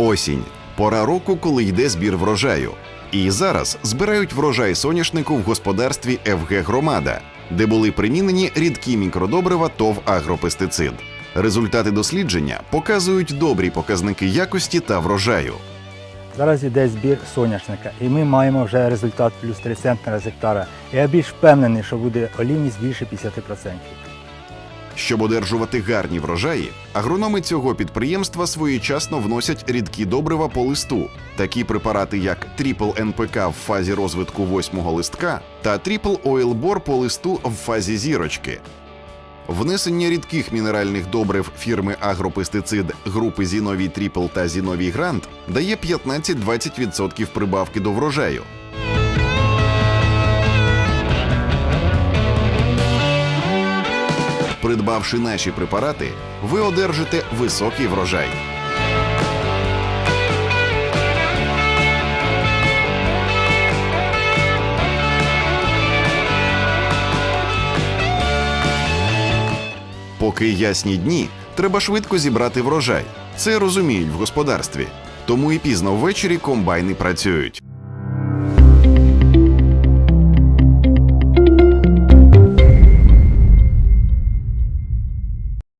Осінь пора року, коли йде збір врожаю. І зараз збирають врожай соняшнику в господарстві ФГ Громада, де були примінені рідкі мікродобрива ТОВ Агропестицид. Результати дослідження показують добрі показники якості та врожаю. Зараз йде збір соняшника, і ми маємо вже результат плюс 3 центнера з гектара. Я більш впевнений, що буде олійність більше 50%. Щоб одержувати гарні врожаї, агрономи цього підприємства своєчасно вносять рідкі добрива по листу, такі препарати, як Тріпл НПК в фазі розвитку восьмого листка та Тріпл Ойл-Бор по листу в фазі зірочки. Внесення рідких мінеральних добрив фірми Агропестицид групи Зіновій Тріпл та Зіновій Грант дає 15-20% прибавки до врожаю. Придбавши наші препарати, ви одержите високий врожай. Поки ясні дні, треба швидко зібрати врожай. Це розуміють в господарстві. Тому і пізно ввечері комбайни працюють.